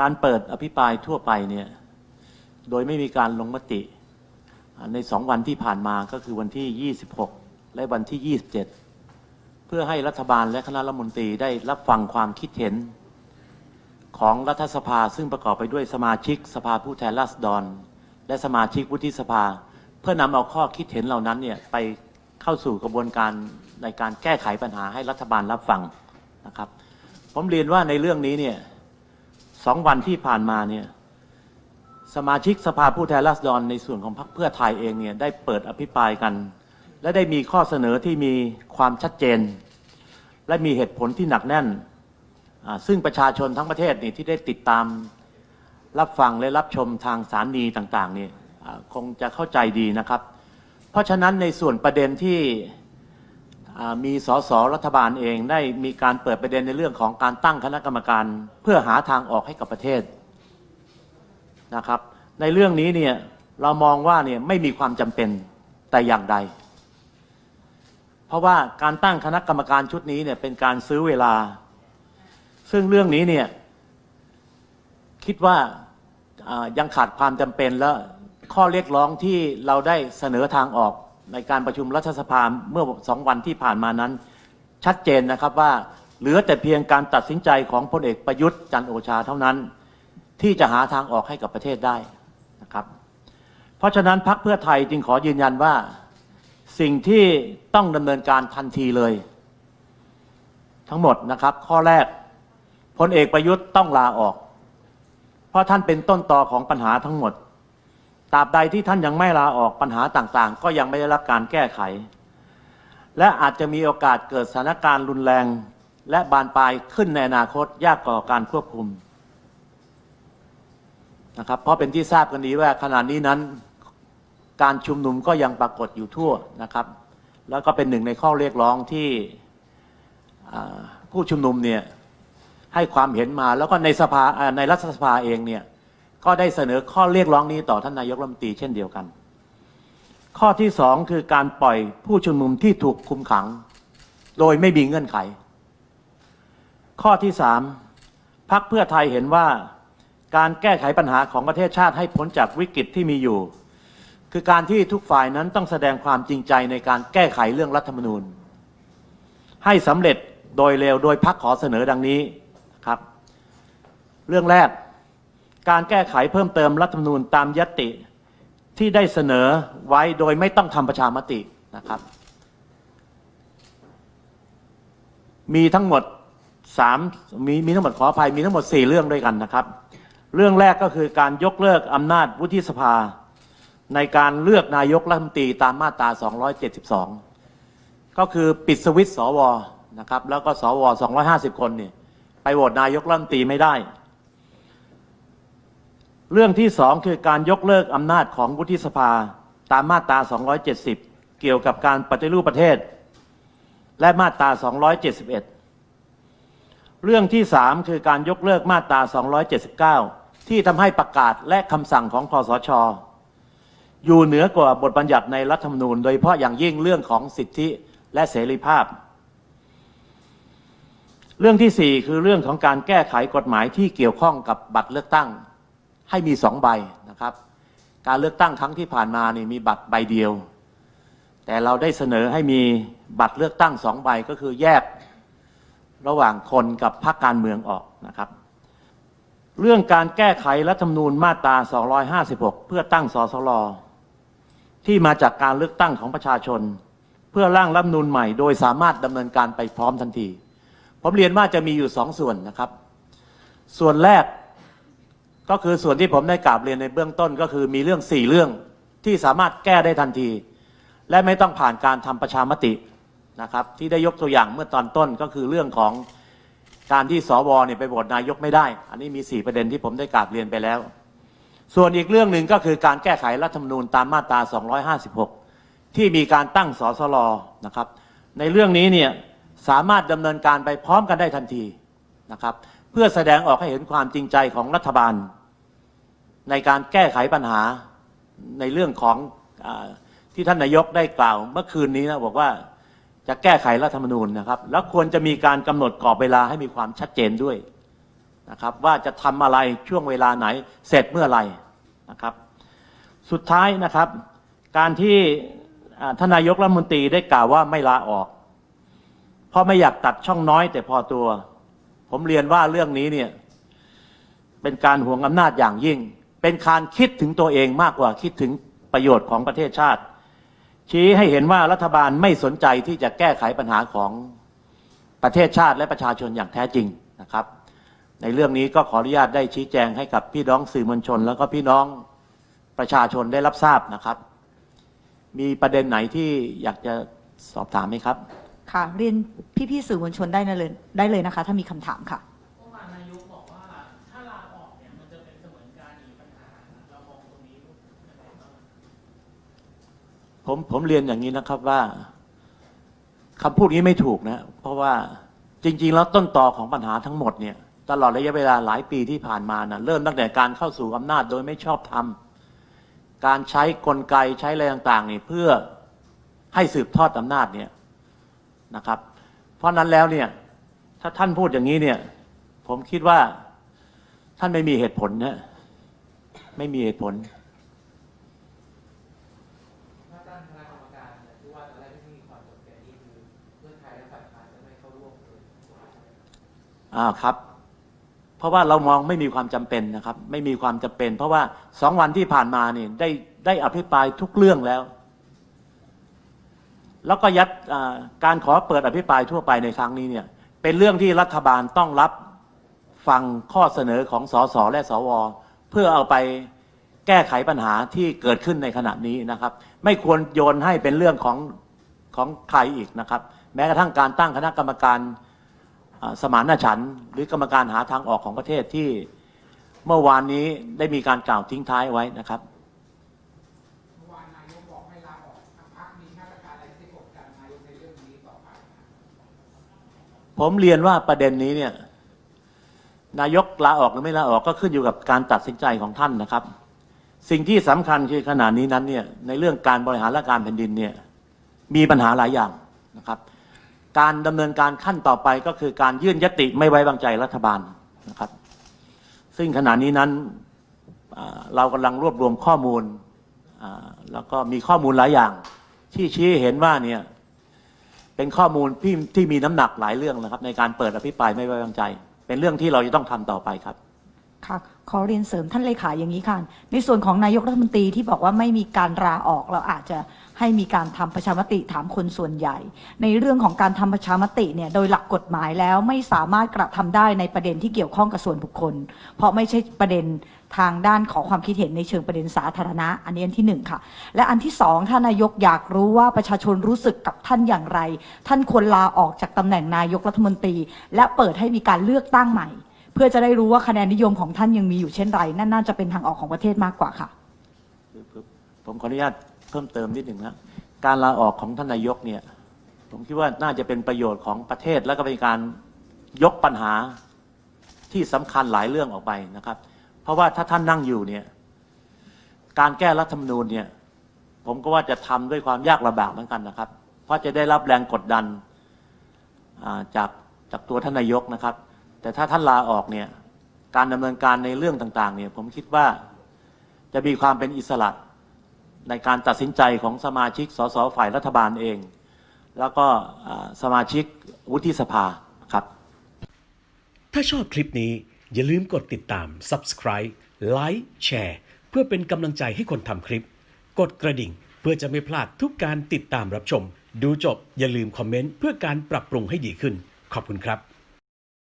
การเปิดอภิปรายทั่วไปเนี่ยโดยไม่มีการลงมติ ในสองวันที่ผ่านมาก็คือวันที่ 26 และวันที่ 27 เพื่อให้รัฐบาลและคณะรัฐมนตรีได้รับฟังความคิดเห็น ของรัฐสภาซึ่งประกอบไปด้วยสมาชิกสภาผู้แทนราษฎร และสมาชิกวุฒิสภา เพื่อนำเอาข้อคิดเห็นเหล่านั้นเนี่ยไปเข้าสู่กระบวนการในการแก้ไขปัญหาให้รัฐบาลรับฟังนะครับ ผมเรียนว่าในเรื่องนี้เนี่ย สองวันที่ผ่านมาเนี่ยสมาชิกสภาผู้แทนราษฎรในส่วนของพรรคเพื่อไทยเองเนี่ยได้เปิดอภิปรายกัน และได้มีข้อเสนอที่มีความชัดเจน และมีเหตุผลที่หนักแน่น ซึ่งประชาชนทั้งประเทศนี่ที่ได้ติดตามรับฟังและรับชมทางสารนีต่างๆนี่คงจะเข้าใจดีนะครับ เพราะฉะนั้นในส่วนประเด็นที่ อ่ามีสสรัฐบาลเองได้มีการเปิดประเด็นในเรื่องของการตั้งคณะกรรมการ เพื่อหาทางออกให้กับประเทศนะครับ ในเรื่องนี้เนี่ยเรามองว่าเนี่ยไม่มีความจำเป็นแต่อย่างใด เพราะว่าการตั้งคณะกรรมการชุดนี้เนี่ยเป็นการซื้อเวลา ซึ่งเรื่องนี้เนี่ยคิดว่าอ่ายังขาดความจำเป็นและข้อเรียกร้องที่เราได้เสนอทางออก ในการประชุมรัฐสภาเมื่อสองวันที่ผ่านมานั้น ชัดเจนนะครับว่าเหลือแต่เพียงการตัดสินใจของพลเอกประยุทธ์จันโอชาเท่านั้น ที่จะหาทางออกให้กับประเทศได้นะครับ เพราะฉะนั้นพรรคเพื่อไทยจึงขอยืนยันว่าสิ่งที่ต้องดำเนินการทันทีเลย ทั้งหมดนะครับ ข้อแรกพลเอกประยุทธ์ต้องลาออก เพราะท่านเป็นต้นตอของปัญหาทั้งหมด ตราบใดที่ท่านยังไม่ลาออกปัญหาต่างๆ ก็ยังไม่ได้รับการแก้ไข และอาจจะมีโอกาสเกิดสถานการณ์รุนแรง และบานปลายขึ้นในอนาคตยากต่อการควบคุมนะครับเพราะเป็นที่ทราบกันดีว่าขณะนี้นั้น การชุมนุมก็ยังปรากฏอยู่ทั่วนะครับ แล้วก็เป็นหนึ่งในข้อเรียกร้องที่ผู้ชุมนุมเนี่ยให้ความเห็นมาแล้วก็ในสภาในรัฐสภาเองเนี่ย ก็ได้เสนอข้อเรียกร้องนี้ต่อท่านนายกรัฐมนตรีเช่นเดียวกัน ข้อที่สองคือการปล่อยผู้ชุมนุมที่ถูกคุมขัง โดยไม่มีเงื่อนไข ข้อที่สามพักเพื่อไทยเห็นว่าการแก้ไขปัญหาของประเทศชาติให้พ้นจากวิกฤตที่มีอยู่ คือการที่ทุกฝ่ายนั้นต้องแสดงความจริงใจในการแก้ไขเรื่องรัฐธรรมนูญ ให้สำเร็จโดยเร็วโดยพักขอเสนอดังนี้ครับ เรื่องแรก การแก้ไขเพิ่มเติมรัฐธรรมนูญตามยติที่ได้เสนอไว้โดยไม่ต้องทำประชามตินะครับ มีทั้งหมดสามมีมีทั้งหมดขออภัยมีทั้งหมดสี่เรื่องด้วยกันนะครับ เรื่องแรกก็คือการยกเลิกอำนาจวุฒิสภา ในการเลือกนายกรัฐมนตรีตามมาตรา 272 ก็คือปิดสวิตช์สวนะครับ แล้วก็สว 250 คนเนี่ยไปโหวตนายกรัฐมนตรีไม่ได้ เรื่องที่สองคือการยกเลิกอำนาจของวุฒิสภาตามมาตรา 270 เกี่ยวกับการปฏิรูปประเทศ และมาตรา 271 เรื่องที่สามคือการยกเลิกมาตรา 279 ที่ทำให้ประกาศและคำสั่งของคอสช อยู่เหนือกว่าบทบัญญัติในรัฐธรรมนูญ โดยเฉพาะอย่างยิ่งเรื่องของสิทธิและเสรีภาพ เรื่องที่สี่คือเรื่องของการแก้ไขกฎหมายที่เกี่ยวข้องกับบัตรเลือกตั้ง ให้มีสองใบนะครับ การเลือกตั้งครั้งที่ผ่านมานี่มีบัตรใบเดียว แต่เราได้เสนอให้มีบัตรเลือกตั้งสองใบก็คือแยกระหว่างคนกับพรรคการเมืองออกนะครับ เรื่องการแก้ไขรัฐธรรมนูญมาตรา 256 เพื่อตั้งสสลที่มาจากการเลือกตั้งของประชาชน เพื่อร่างรัฐธรรมนูญใหม่ โดยสามารถดำเนินการไปพร้อมทันที ผมเรียนว่าจะมีอยู่สองส่วนนะครับ ส่วนแรก ก็คือส่วนที่ผมได้กราบเรียนในเบื้องต้นก็คือมีเรื่องสี่เรื่องที่สามารถแก้ได้ทันที และไม่ต้องผ่านการทำประชามตินะครับที่ได้ยกตัวอย่างเมื่อตอนต้นก็คือเรื่องของการที่สวเนี่ยไปโหวตนายกไม่ได้ อันนี้มีสี่ประเด็นที่ผมได้กราบเรียนไปแล้ว ส่วนอีกเรื่องหนึ่งก็คือการแก้ไขรัฐธรรมนูญตามมาตรา 256 ที่มีการตั้งสสลนะครับ ในเรื่องนี้เนี่ยสามารถดำเนินการไปพร้อมกันได้ทันทีนะครับ เพื่อแสดงออกให้เห็นความจริงใจของรัฐบาล ในการแก้ไขปัญหาในเรื่องของอที่ท่านนายกได้กล่าวเมื่อคืนนี้นะบอกว่าจะแก้ไขรัฐธรรมนูญนะครับ แล้วควรจะมีการกำหนดกรอบเวลาให้มีความชัดเจนด้วยนะครับ ว่าจะทำอะไรช่วงเวลาไหนเสร็จเมื่อไหร่นะครับ สุดท้ายนะครับ การที่ท่านนายกรัฐมนตรีได้กล่าวว่าไม่ลาออก เพราะไม่อยากตัดช่องน้อยแต่พอตัว ผมเรียนว่าเรื่องนี้เนี่ย เป็นการห่วงอำนาจอย่างยิ่ง เป็นการคิดถึงตัวเองมากกว่าคิดถึงประโยชน์ของประเทศชาติ ชี้ให้เห็นว่ารัฐบาลไม่สนใจที่จะแก้ไขปัญหาของประเทศชาติและประชาชนอย่างแท้จริงนะครับ ในเรื่องนี้ก็ขออนุญาตได้ชี้แจงให้กับพี่น้องสื่อมวลชน แล้วก็พี่น้องประชาชนได้รับทราบนะครับ มีประเด็นไหนที่อยากจะสอบถามไหมครับ ค่ะ เรียนพี่ๆสื่อมวลชนได้เลยได้เลยนะคะ ถ้ามีคำถามค่ะ เมื่อวานนายกบอกว่าถ้าลาออกเนี่ยมันจะเป็นเสมือนการหนีปัญหาเรามองตรงนี้ยังไงบ้างผมผมเรียนอย่างนี้นะครับว่าคำพูดนี้ไม่ถูกนะ เพราะว่าจริง ๆ แล้วต้นตอของปัญหาทั้งหมดเนี่ยตลอดระยะเวลาหลายปีที่ผ่านมานะเริ่มตั้งแต่การเข้าสู่อำนาจโดยไม่ชอบธรรมการใช้กลไกใช้อะไรต่างๆนี่เพื่อให้สืบทอดอำนาจเนี่ย นะครับ เพราะนั้นแล้วเนี่ยถ้าท่านพูดอย่างนี้เนี่ย ผมคิดว่าท่านไม่มีเหตุผลนะไม่มีเหตุผลถ้าตั้งคณะกรรมการเนี่ยที่ว่าตอนแรกที่มีความจำเป็นนี่คือเพื่อไทยและฝ่ายค้านจะไม่เข้าร่วมเลยอ่าครับ เพราะว่าเรามองไม่มีความจำเป็นนะครับ ไม่มีความจำเป็น เพราะว่าสองวันที่ผ่านมาเนี่ยได้ได้อภิปรายทุกเรื่องแล้ว แล้วก็ยัดการขอเปิดอภิปรายทั่วไปในครั้งนี้เนี่ยเป็นเรื่องที่รัฐบาลต้องรับฟังข้อเสนอของสสและสว เพื่อเอาไปแก้ไขปัญหาที่เกิดขึ้นในขณะนี้นะครับ ไม่ควรโยนให้เป็นเรื่องของของใครอีกนะครับ แม้กระทั่งการตั้งคณะกรรมการอ่าสมานฉันท์หรือกรรมการหาทางออกของประเทศที่เมื่อวานนี้ได้มีการกล่าวทิ้งท้ายไว้นะครับ เมื่อวานนายกบอกให้ลาออกทางพรรคมีมาตรการอะไรที่กดดันนายกในเรื่องนี้ต่อไป ผมเรียนว่าประเด็นนี้เนี่ย นายกลาออกหรือไม่ลาออกก็ขึ้นอยู่กับการตัดสินใจของท่านนะครับ สิ่งที่สำคัญคือขณะนี้นั้นเนี่ยในเรื่องการบริหารราชการแผ่นดินเนี่ย มีปัญหาหลายอย่างนะครับ การดำเนินการขั้นต่อไปก็คือการยื่นยติไม่ไว้วางใจรัฐบาลนะครับ ซึ่งขณะนี้นั้นเรากำลังรวบรวมข้อมูลแล้วก็มีข้อมูลหลายอย่าง ที่ชี้เห็นว่าเนี่ย เป็นข้อมูลที่ที่มีน้ำหนักหลายเรื่องนะครับ ในการเปิดอภิปรายไม่ไว้วางใจ เป็นเรื่องที่เราจะต้องทำต่อไปครับ ค่ะขอเรียนเสริมท่านเลขาอย่างนี้ค่ะ ในส่วนของนายกรัฐมนตรีที่บอกว่าไม่มีการลาออกเราอาจจะให้มีการทำประชามติถามคนส่วนใหญ่ ในเรื่องของการทำประชามติเนี่ยโดยหลักกฎหมายแล้วไม่สามารถกระทำได้ในประเด็นที่เกี่ยวข้องกับส่วนบุคคล เพราะไม่ใช่ประเด็นทางด้านขอความคิดเห็นในเชิงประเด็นสาธารณะ อันนี้อันที่หนึ่งค่ะ และอันที่สองถ้านายกอยากรู้ว่าประชาชนรู้สึกกับท่านอย่างไร ท่านควรลาออกจากตำแหน่งนายกรัฐมนตรี และเปิดให้มีการเลือกตั้งใหม่ เพื่อจะได้รู้ว่าคะแนนนิยมของท่านยังมีอยู่เช่นไรนั่นน่าจะเป็นทางออกของประเทศมากกว่าค่ะ ผมขออนุญาตเพิ่มเติมนิดหนึ่งนะการลาออกของท่านนายกเนี่ย ผมคิดว่าน่าจะเป็นประโยชน์ของประเทศและก็เป็นการยกปัญหาที่สำคัญหลายเรื่องออกไปนะครับ เพราะว่าถ้าท่านนั่งอยู่เนี่ย การแก้รัฐธรรมนูญเนี่ย ผมก็ว่าจะทำด้วยความยากลำบากเหมือนกันนะครับ เพราะจะได้รับแรงกดดันจากจากตัวท่านนายกนะครับ แต่ถ้าท่านลาออกเนี่ยการดำเนินการในเรื่องต่างๆเนี่ยผมคิดว่าจะมีความเป็นอิสระในการตัดสินใจของสมาชิกสสฝ่ายรัฐบาลเอง แล้วก็สมาชิกวุฒิสภาครับ ถ้าชอบคลิปนี้อย่าลืมกดติดตาม subscribe like แชร์เพื่อเป็นกำลังใจให้คนทำคลิป กดกระดิ่งเพื่อจะไม่พลาดทุกการติดตามรับชม ดูจบอย่าลืมคอมเมนต์เพื่อการปรับปรุงให้ดีขึ้น ขอบคุณครับ